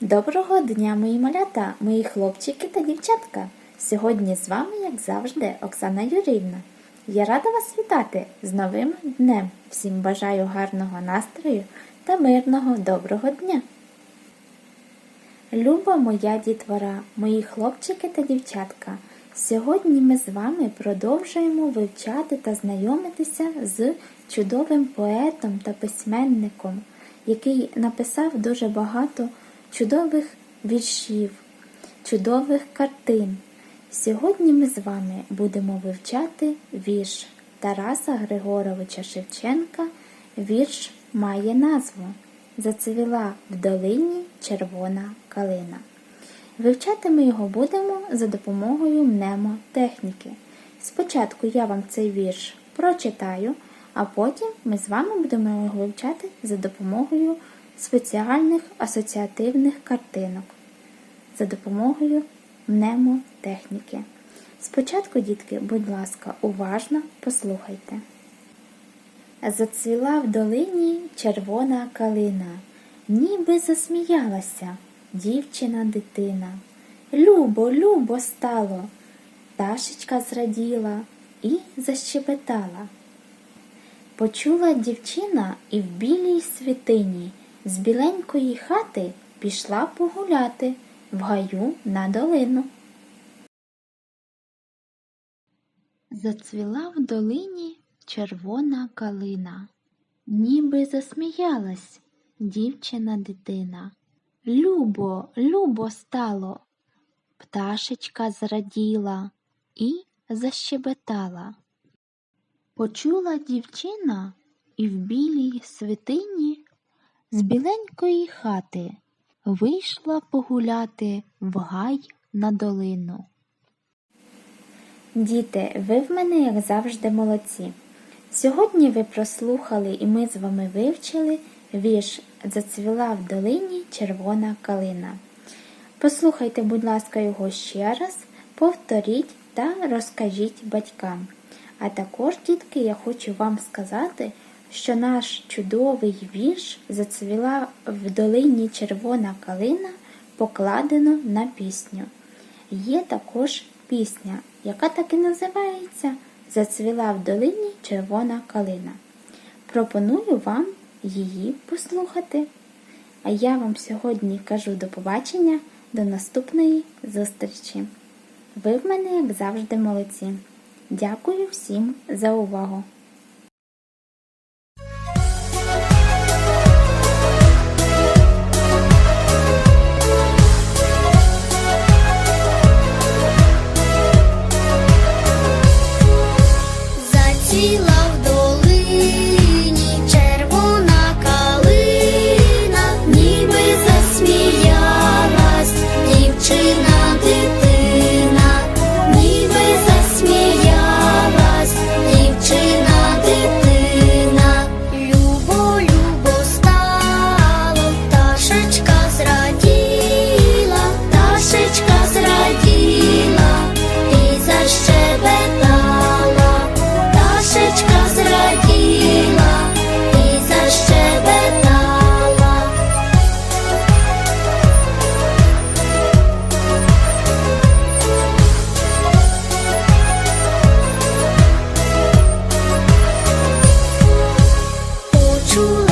Доброго дня, мої малята, мої хлопчики та дівчатка. Сьогодні з вами, як завжди, Оксана Юрівна. Я рада вас вітати з новим днем. Всім бажаю гарного настрою та мирного доброго дня. Люба моя дітвора, мої хлопчики та дівчатка. Сьогодні ми з вами продовжуємо вивчати та знайомитися з чудовим поетом та письменником, який написав дуже багато чудових віршів, чудових картин. Сьогодні ми з вами будемо вивчати вірш Тараса Григоровича Шевченка. Вірш має назву Зацвіла в долині червона калина. Вивчати ми його будемо за допомогою мнемотехніки. Спочатку я вам цей вірш прочитаю, а потім ми з вами будемо його вивчати за допомогою спеціальних асоціативних картинок, за допомогою мнемотехніки. Спочатку, дітки, будь ласка, уважно послухайте. Зацвіла в долині червона калина, ніби засміялася дівчина дитина. Любо, любо стало, пташечка зраділа і защебетала. Почула дівчина і в білій світині з біленької хати пішла погуляти в гаю на долину. Зацвіла в долині червона калина, ніби засміялась дівчина дитина. Любо, любо стало, пташечка зраділа і защебетала. Почула дівчина і в білій свитині з біленької хати вийшла погуляти в гай на долину. Діти, ви в мене, як завжди, молодці. Сьогодні ви прослухали і ми з вами вивчили вірш Зацвіла в долині червона калина. Послухайте, будь ласка, його ще раз, повторіть та розкажіть батькам. А також, дітки, я хочу вам сказати, що наш чудовий вірш Зацвіла в долині червона калина покладено на пісню. Є також пісня, яка так і називається Зацвіла в долині червона калина. Пропоную вам її послухати. А я вам сьогодні кажу до побачення, до наступної зустрічі. Ви в мене, як завжди, молодці. Дякую всім за увагу! 出